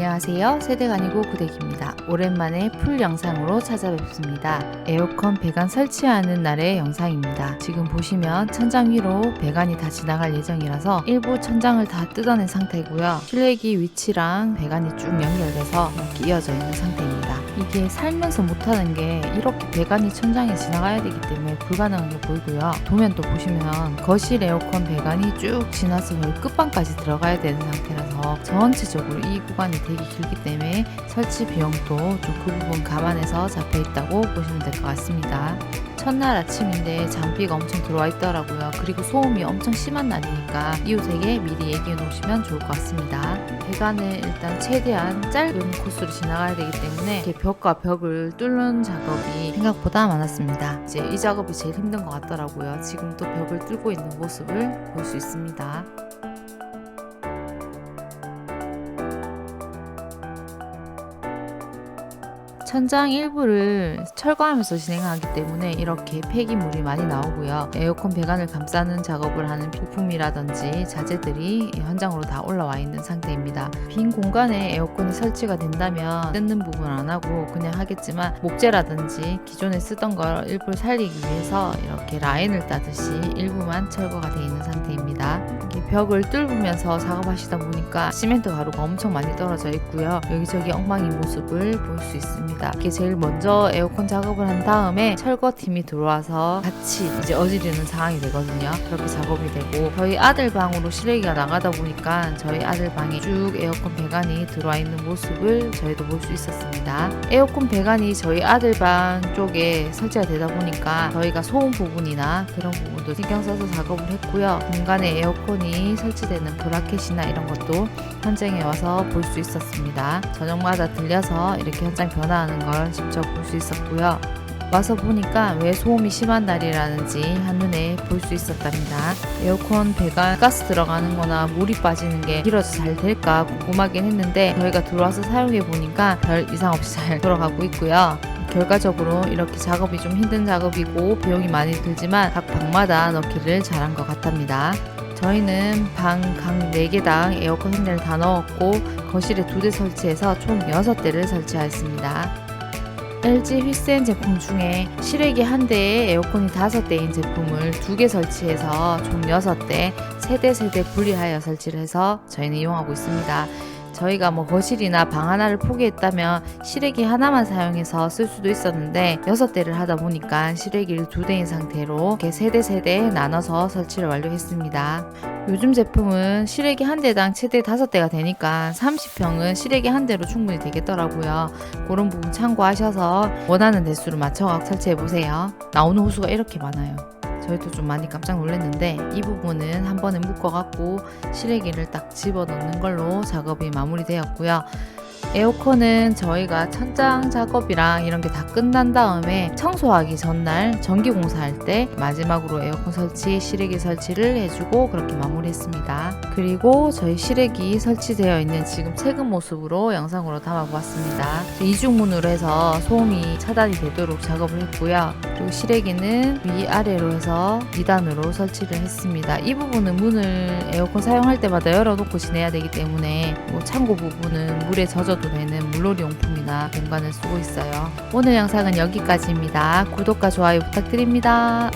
안녕하세요. 세대가 아니고 구대기입니다. 오랜만에 풀 영상으로 찾아뵙습니다. 에어컨 배관 설치하는 날의 영상입니다. 지금 보시면 천장 위로 배관이 다 지나갈 예정이라서 일부 천장을 다 뜯어낸 상태고요. 실내기 위치랑 배관이 쭉 연결돼서 이어져 있는 상태입니다. 이게 살면서 못하는 게 이렇게 배관이 천장에 지나가야 되기 때문에 불가능한 게 보이고요. 도면도 보시면 거실 에어컨 배관이 쭉 지나서 끝방까지 들어가야 되는 상태라서 전체적으로 이 구간이 되게 길기 때문에 설치 비용도 좀 그 부분 감안해서 잡혀 있다고 보시면 될 것 같습니다. 첫날 아침인데 장비가 엄청 들어와 있더라고요. 그리고 소음이 엄청 심한 날이니까 이웃에게 미리 얘기해 놓으시면 좋을 것 같습니다. 배관을 일단 최대한 짧은 코스로 지나가야 되기 때문에 이렇게 벽과 벽을 뚫는 작업이 생각보다 많았습니다. 이제 이 작업이 제일 힘든 것 같더라고요. 지금 또 벽을 뚫고 있는 모습을 볼 수 있습니다. 천장 일부를 철거하면서 진행하기 때문에 이렇게 폐기물이 많이 나오고요. 에어컨 배관을 감싸는 작업을 하는 부품이라든지 자재들이 현장으로 다 올라와 있는 상태입니다. 빈 공간에 에어컨이 설치가 된다면 뜯는 부분 안 하고 그냥 하겠지만 목재라든지 기존에 쓰던 걸 일부를 살리기 위해서 이렇게 라인을 따듯이 일부만 철거가 되어 있는 상태입니다. 이렇게 벽을 뚫으면서 작업하시다 보니까 시멘트 가루가 엄청 많이 떨어져 있고요. 여기저기 엉망인 모습을 볼 수 있습니다. 이게 제일 먼저 에어컨 작업을 한 다음에 철거팀이 들어와서 같이 이제 어지르는 상황이 되거든요. 그렇게 작업이 되고 저희 아들 방으로 실외기가 나가다 보니까 저희 아들 방에 쭉 에어컨 배관이 들어와 있는 모습을 저희도 볼 수 있었습니다. 에어컨 배관이 저희 아들 방 쪽에 설치가 되다 보니까 저희가 소음 부분이나 그런 부분도 신경 써서 작업을 했고요. 공간에 에어컨이 설치되는 브라켓이나 이런 것도 현장에 와서 볼 수 있었습니다. 저녁마다 들려서 이렇게 현장 변화하는 걸 직접 볼 수 있었고요. 와서 보니까 왜 소음이 심한 날이라는지 한눈에 볼 수 있었답니다. 에어컨 배관 가스 들어가는 거나 물이 빠지는 게 길어서 잘 될까 궁금하긴 했는데 저희가 들어와서 사용해 보니까 별 이상 없이 잘 돌아가고 있고요. 결과적으로 이렇게 작업이 좀 힘든 작업이고 비용이 많이 들지만 각 방마다 넣기를 잘한 것 같답니다. 저희는 방 각 4개당 에어컨 한 대를 다 넣었고 거실에 두 대 설치해서 총 6대를 설치하였습니다. LG 휘센 제품 중에 실외기 한 대에 에어컨이 5대인 제품을 두 개 설치해서 총 6대, 세대 세대 분리하여 설치를 해서 저희는 이용하고 있습니다. 저희가 뭐 거실이나 방 하나를 포기했다면 실외기 하나만 사용해서 쓸 수도 있었는데 여섯 대를 하다 보니까 실외기를 두 대인 상태로 이렇게 세대 세대 나눠서 설치를 완료했습니다. 요즘 제품은 실외기 한 대당 최대 다섯 대가 되니까 30평은 실외기 한 대로 충분히 되겠더라고요. 그런 부분 참고하셔서 원하는 대수를 맞춰 설치해 보세요. 나오는 호수가 이렇게 많아요. 저희도 좀 많이 깜짝 놀랐는데 이 부분은 한 번에 묶어갖고 실외기를 딱 집어넣는 걸로 작업이 마무리되었고요. 에어컨은 저희가 천장 작업이랑 이런 게 다 끝난 다음에 청소하기 전날 전기 공사할 때 마지막으로 에어컨 설치, 실외기 설치를 해주고 그렇게 마무리했습니다. 그리고 저희 실외기 설치되어 있는 지금 최근 모습으로 영상으로 담아보았습니다. 이중문으로 해서 소음이 차단이 되도록 작업을 했고요. 그리고 실외기는 위아래로 해서 2단으로 설치를 했습니다. 이 부분은 문을 에어컨 사용할 때마다 열어놓고 지내야 되기 때문에 뭐 창고 부분은 물에 젖어 도 되는 물놀이 용품이나 공간을 쓰고 있어요. 오늘 영상은 여기까지입니다. 구독과 좋아요 부탁드립니다.